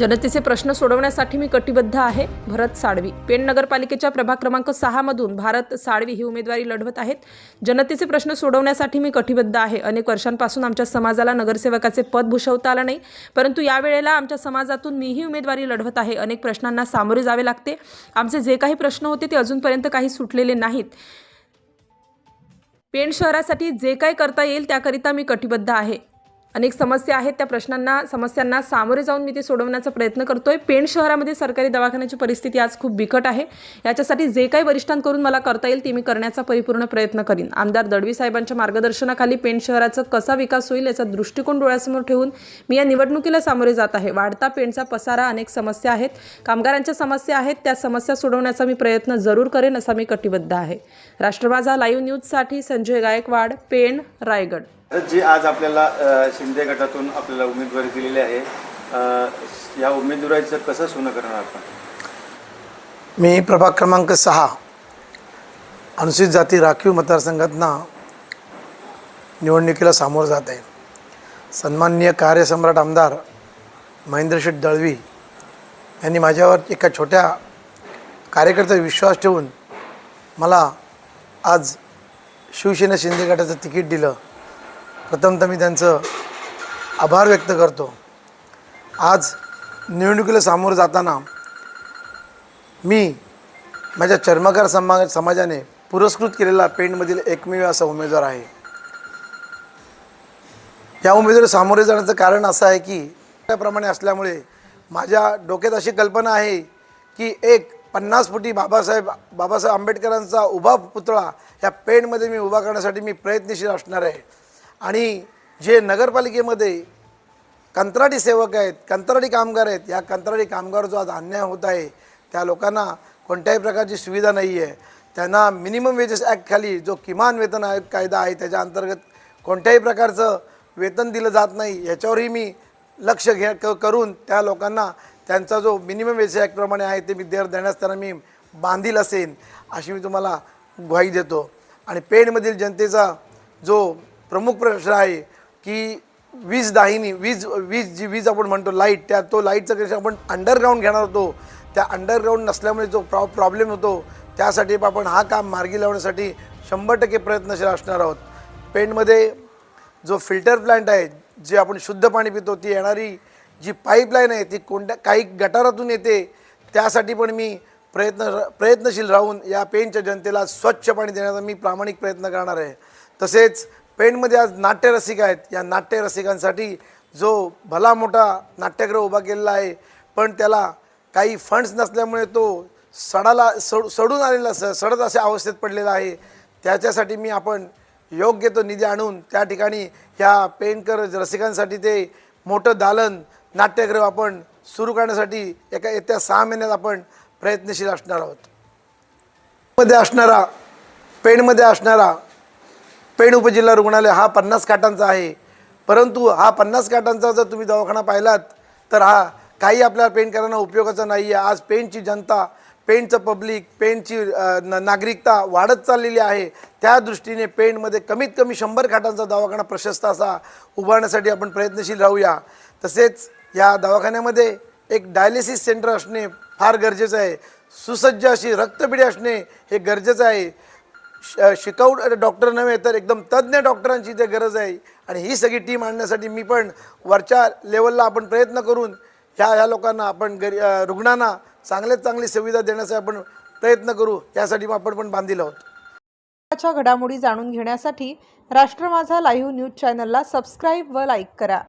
जनतेचे प्रश्न सोडवण्यासाठी मी कटिबद्ध आहे. भरत साळवी. पेण नगरपालिकेच्या प्रभाग क्रमांक सहामधून भारत साळवी ही उमेदवारी लढवत आहेत. जनतेचे प्रश्न सोडवण्यासाठी मी कटिबद्ध आहे. अनेक वर्षांपासून आमच्या समाजाला नगरसेवकाचे पद भूषवता आलं नाही. परंतु यावेळेला आमच्या समाजातून मीही उमेदवारी लढवत आहे. अनेक प्रश्नांना सामोरे जावे लागते. आमचे जे काही प्रश्न होते ते अजूनपर्यंत काही सुटलेले नाहीत. पेण शहरासाठी जे काही करता येईल त्याकरिता मी कटिबद्ध आहे. अनेक समस्या आहेत. त्या प्रश्नांना समस्यांना सामोरे जाऊन मी ते सोडवण्याचा प्रयत्न करतोय. पेण शहरामध्ये सरकारी दवाखान्याची परिस्थिती आज खूप बिकट आहे. याच्यासाठी जे काही वरिष्ठांकडून मला करता येईल ते मी करण्याचा परिपूर्ण प्रयत्न करीन. आमदार दडवी साहेबांच्या मार्गदर्शनाखाली पेण शहराचा कसा विकास होईल याचा दृष्टिकोन डोळ्यासमोर ठेवून मी या निवडणुकीला सामोरे जात आहे. वाढता पेणचा पसारा अनेक समस्या आहेत. कामगारांच्या समस्या आहेत. त्या समस्या सोडवण्याचा मी प्रयत्न जरूर करेन असा मी कटिबद्ध आहे. राष्ट्रवाजा लाईव्ह न्यूजसाठी संजय गायकवाड पेण रायगड. जी आज आपल्याला शिंदे गटातून आपल्याला उमेदवारी दिलेली आहे. या उमेदवारीचं कसं सोनं करणार आपण? मी प्रभाग क्रमांक सहा अनुसूचित जाती राखीव मतदारसंघातनं निवडणुकीला सामोरं जात आहे. सन्माननीय कार्यसम्राट आमदार महेंद्रशेठ दळवी यांनी माझ्यावर एका छोट्या कार्यकर्त्यावर विश्वास ठेवून मला आज शिवसेना शिंदे गटाचं तिकीट दिलं. प्रथमतः मी त्यांचं आभार व्यक्त करतो. आज निवडणुकीला सामोरं जाताना मी माझ्या चर्मकार समा समाजाने पुरस्कृत केलेला पेंटमधील एकमेव असा उमेदवार आहे. या उमेदवार सामोरे जाण्याचं कारण असं आहे की त्याप्रमाणे असल्यामुळे माझ्या डोक्यात अशी कल्पना आहे की एक पन्नास फुटी बाबासाहेब बाबासाहेब आंबेडकरांचा उभा पुतळा या पेणमध्ये मी उभा करण्यासाठी मी प्रयत्नशील असणार आहे. आणि जे नगरपालिकेमध्ये कंत्राटी सेवक आहेत कंत्राटी कामगार आहेत या कंत्राटी कामगार जो आज अन्याय होत आहे त्या लोकांना कोणत्याही प्रकारची सुविधा नाही आहे. त्यांना मिनिमम वेजेस ॲक्टखाली जो किमान वेतन आयोग कायदा आहे त्याच्या अंतर्गत कोणत्याही प्रकारचं वेतन दिलं जात नाही याच्यावरही मी लक्ष घे क करून त्या लोकांना त्यांचा जो मिनिमम वेज ॲक्टप्रमाणे आहे ते मी देर देण्यास त्यांना मी बांधील असेन अशी मी तुम्हाला ग्वाही देतो. आणि पेणमधील जनतेचा जो प्रमुख प्रश्न आहे की वीज दाहिनी वीज वीज जी वीज आपण म्हणतो लाइट त्या तो लाईटचं कनेक्शन आपण अंडरग्राऊंड घेणार होतो. त्या अंडरग्राऊंड नसल्यामुळे जो प्रॉ प्रॉब्लेम होतो त्यासाठी आपण हा काम मार्गी लावण्यासाठी शंभर टक्के प्रयत्नशील असणार आहोत. पेंटमध्ये जो फिल्टर प्लांट आहे जे आपण शुद्ध पाणी पितो ती येणारी जी पाईपलाईन आहे ती कोणत्या काही गटारातून येते त्यासाठी पण मी प्रयत्न प्रयत्नशील राहून या पेनच्या जनतेला स्वच्छ पाणी देण्याचा मी प्रामाणिक प्रयत्न करणार आहे. तसेच पेणमध्ये आज नाट्यरसिक आहेत. या नाट्यरसिकांसाठी जो भला मोठा नाट्यगृह उभा केलेला आहे पण त्याला काही फंड्स नसल्यामुळे तो सडाला सड सडून आलेला स सडत अशा अवस्थेत पडलेला आहे. त्याच्यासाठी मी आपण योग्य तो निधी आणून त्या ठिकाणी ह्या पेणकर रसिकांसाठी ते मोठं दालन नाट्यगृह आपण सुरू करण्यासाठी एका येत्या सहा महिन्यात आपण प्रयत्नशील असणार आहोत. मध्ये असणारा पेणमध्ये असणारा पेण उपजिल्हा रुग्णालय हा पन्नास काटांचा आहे. परंतु हा पन्नास काटांचा जर तुम्ही दवाखाना पाहिलात तर हा काही आपल्या पेणकरांना उपयोगाचा नाही आहे आज पेणची जनता पेणचं पब्लिक पेणची न नागरिकता वाढत चाललेली आहे. त्या दृष्टीने पेणमध्ये कमीत कमी शंभर खाटांचा दवाखाना प्रशस्त असा उभारण्यासाठी आपण प्रयत्नशील राहूया. तसेच या दवाखान्यामध्ये एक डायलिसिस सेंटर असणे फार गरजेचं आहे. सुसज्ज अशी रक्तपिढी असणे हे गरजेचं आहे. श शिकाऊ डॉक्टर नव्हे तर एकदम तज्ज्ञ डॉक्टरांची इथे गरज आहे. आणि ही सगळी टीम आणण्यासाठी मी पण वरच्या लेवलला आपण प्रयत्न करून ह्या ह्या लोकांना आपण गरी रुग्णांना चांगल्यात चांगली सुविधा देण्याचा आपण प्रयत्न करू यासाठी मग आपण पण बांधील आहोत. घडामोडी जाणून घेण्यासाठी राष्ट्र माझा लाईव्ह न्यूज चॅनलला सबस्क्राईब व लाईक करा.